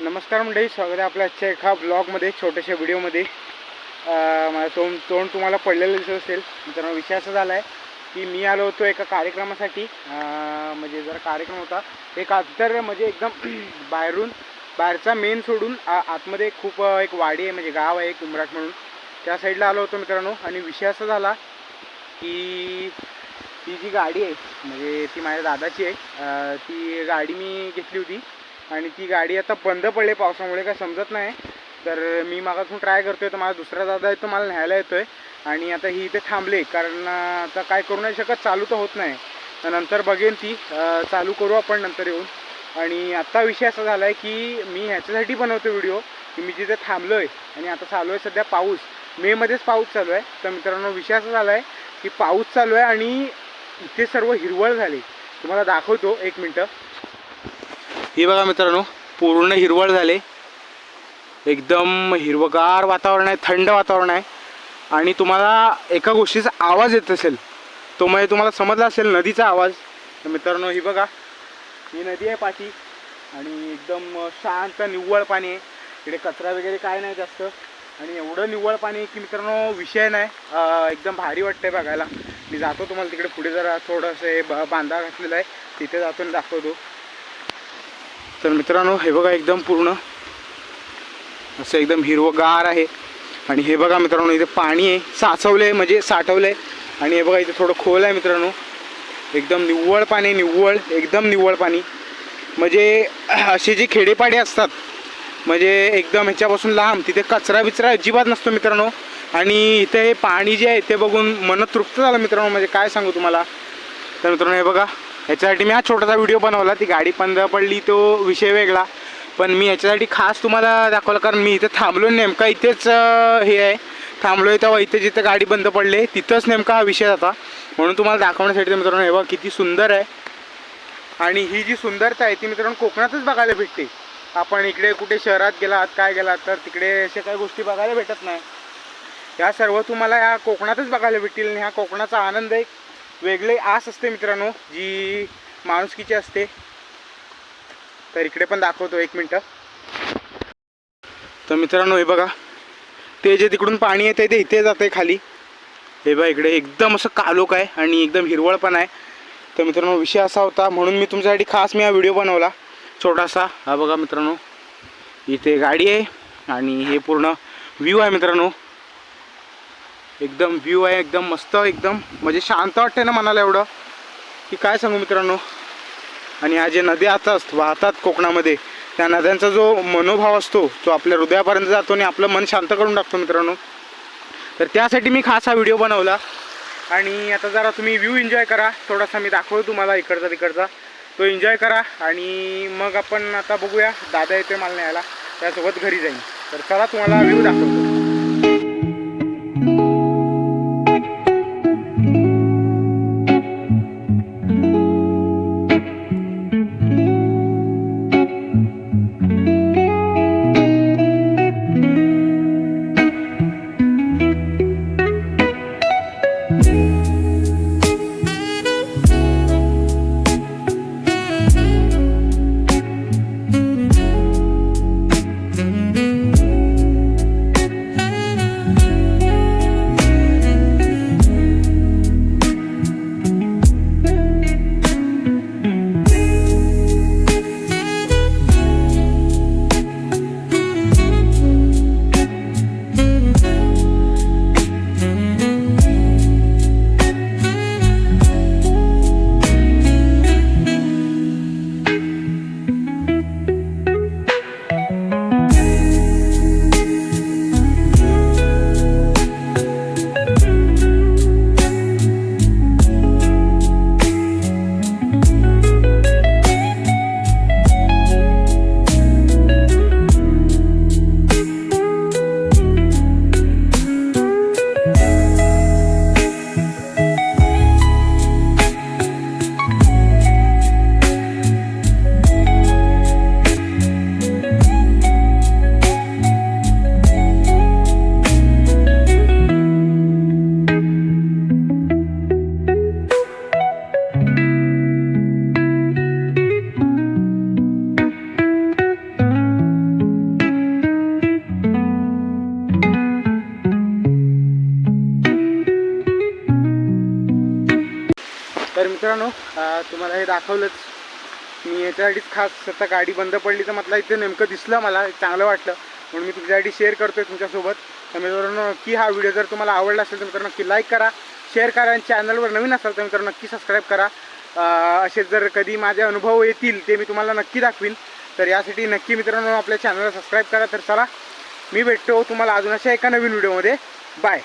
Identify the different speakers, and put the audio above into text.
Speaker 1: नमस्कार मंडळी स्वागत आहे आपल्या आजच्या एका ब्लॉगमध्ये छोट्याशा व्हिडिओमध्ये. अं, तोंड तोंड तुम्हाला पडलेलं दिसत असेल मित्रांनो विषय असा झाला आहे की मी आलो होतो एका कार्यक्रमासाठी. म्हणजे जरा कार्यक्रम होता. एक तर म्हणजे एकदम बाहेरून बाहेरचा मेन सोडून आ- आतमध्ये खूप एक वाडी आहे म्हणजे गाव आहे एक उमराट म्हणून. त्या साईडला आलो होतो मित्रांनो आणि विषय असा झाला की ती जी गाडी आहे म्हणजे ती माझ्या दादाची आहे ती गाडी मी घेतली होती. आणि ती गाडी आता बंद पडली पावसामुळे काय समजत नाही. तर मी मागातून ट्राय करतोय तर माझा दुसरा दादा आहे तो मला न्यायला येतोय. आणि आता ही इथे थांबले कारण आता काय करू नाही शकत चालू तर होत नाही. तर नंतर बघेन ती चालू करू आपण नंतर येऊन. आणि आत्ता विषय असा झाला आहे की मी ह्याच्यासाठी बनवतो व्हिडिओ की मी जिथे थांबलो आहे आणि आता चालू आहे सध्या पाऊस. मेमध्येच पाऊस चालू आहे. तर मित्रांनो विषय असा झाला आहे की पाऊस चालू आहे आणि इथे सर्व हिरवळ झाली. तुम्हाला दाखवतो एक मिनटं. हे बघा मित्रांनो पूर्ण हिरवळ झाले. एकदम हिरवगार वातावरण आहे थंड वातावरण आहे. आणि तुम्हाला एका गोष्टीचा आवाज येत असेल तो म्हणजे तुम्हाला समजला असेल नदीचा आवाज. तर मित्रांनो ही बघा ही नदी आहे पाठी. आणि एकदम शांत निव्वळ पाणी आहे. इकडे कचरा वगैरे काय नाही जास्त. आणि एवढं निव्वळ पाणी आहे की मित्रांनो विषय नाही. एकदम भारी वाटतंय बघायला. मी जातो तुम्हाला तिकडे पुढे जरा थोडंसं हे ब- बांधा घातलेला आहे. तिथे जातो आणि दाखवतो. तर मित्रांनो हे बघा एकदम पूर्ण. असं एकदम हिरवगार आहे. आणि हे बघा मित्रांनो इथे पाणी आहे. साचवलं आहे म्हणजे साठवलं आहे आणि हे बघा इथे थोडं खोल आहे मित्रांनो. एकदम निव्वळ पाणी निव्वळ एकदम निव्वळ पाणी. म्हणजे असे जे खेडेपाडे असतात म्हणजे एकदम ह्याच्यापासून लांब तिथे कचरा बिचरा अजिबात नसतो मित्रांनो. आणि इथे हे पाणी जे आहे ते बघून मन तृप्त झालं मित्रांनो. म्हणजे काय सांगू तुम्हाला? तर मित्रांनो हे बघा. ह्याच्यासाठी मी हा छोटासा व्हिडिओ बनवला. ती गाडी बंद पडली तो विषय वेगळा. पण मी ह्याच्यासाठी खास तुम्हाला दाखवलं कारण मी इथे थांबलो नेमका इथेच हे आहे. थांबलो आहे तेव्हा इथे जिथं गाडी बंद पडली तिथंच नेमका हा विषय होता. म्हणून तुम्हाला दाखवण्यासाठी मित्रांनो हे बघा किती सुंदर आहे. आणि ही जी सुंदरता आहे ती मित्रांनो कोकणातच बघायला भेटते. आपण इकडे कुठे शहरात गेलात काय गेलात तर तिकडे अशा काही गोष्टी बघायला भेटत नाही. या सर्व तुम्हाला या कोकणातच बघायला भेटतील आणि ह्या कोकणाचा आनंद एक वेगळे आस असते मित्रांनो जी माणुसकीची असते. तर इकडे पण दाखवतो एक मिनटं. तर मित्रांनो हे बघा. ते जे तिकडून पाणी येते ते इथे जाते खाली. हे बघा इकडे एकदम असं कालोख आहे आणि एकदम हिरवळ पण आहे. तर मित्रांनो विषय असा होता म्हणून मी तुमच्यासाठी खास मी हा व्हिडिओ बनवला. छोटासा. हा बघा मित्रांनो इथे गाडी आहे आणि हे पूर्ण व्ह्यू आहे मित्रांनो. एकदम व्ह्यू आहे एकदम मस्त एकदम म्हणजे शांत वाटते ना मनाला एवढं. की काय सांगू मित्रांनो? आणि ह्या जे नद्या आता वाहतात कोकणामध्ये त्या नद्यांचा जो मनोभाव असतो तो आपल्या हृदयापर्यंत जातो आणि आपलं मन शांत करून टाकतो मित्रांनो. तर त्यासाठी मी खास हा व्हिडिओ बनवला. आणि आता जरा तुम्ही व्ह्यू एन्जॉय करा. थोडासा मी दाखवतो तुम्हाला इकडचा तिकडचा. तो एन्जॉय करा आणि मग आपण आता बघूया दादा येते मला न्यायला. त्यासोबत घरी जाईन. तर चला तुम्हाला व्ह्यू दाखवतो. मित्रांनो तुम्हाला हे दाखवलंच. मी याच्यासाठीच खास आता गाडी बंद पडली तर म्हटलं इथे नेमकं दिसलं मला चांगलं वाटलं. म्हणून मी तुमच्यासाठी शेअर करतोय तुमच्यासोबत. तर मित्रांनो नक्की हा व्हिडिओ जर तुम्हाला आवडला असेल तर मित्रांनो नक्की लाईक करा शेअर करा आणि चॅनलवर नवीन असाल तर मित्रांनो नक्की सबस्क्राईब करा. असे जर कधी माझे अनुभव येतील ते मी तुम्हाला नक्की दाखवीन. तर यासाठी नक्की मित्रांनो आपल्या चॅनलला सबस्क्राईब करा. तर चला मी भेटतो तुम्हाला अजून अशा एका नवीन व्हिडिओमध्ये बाय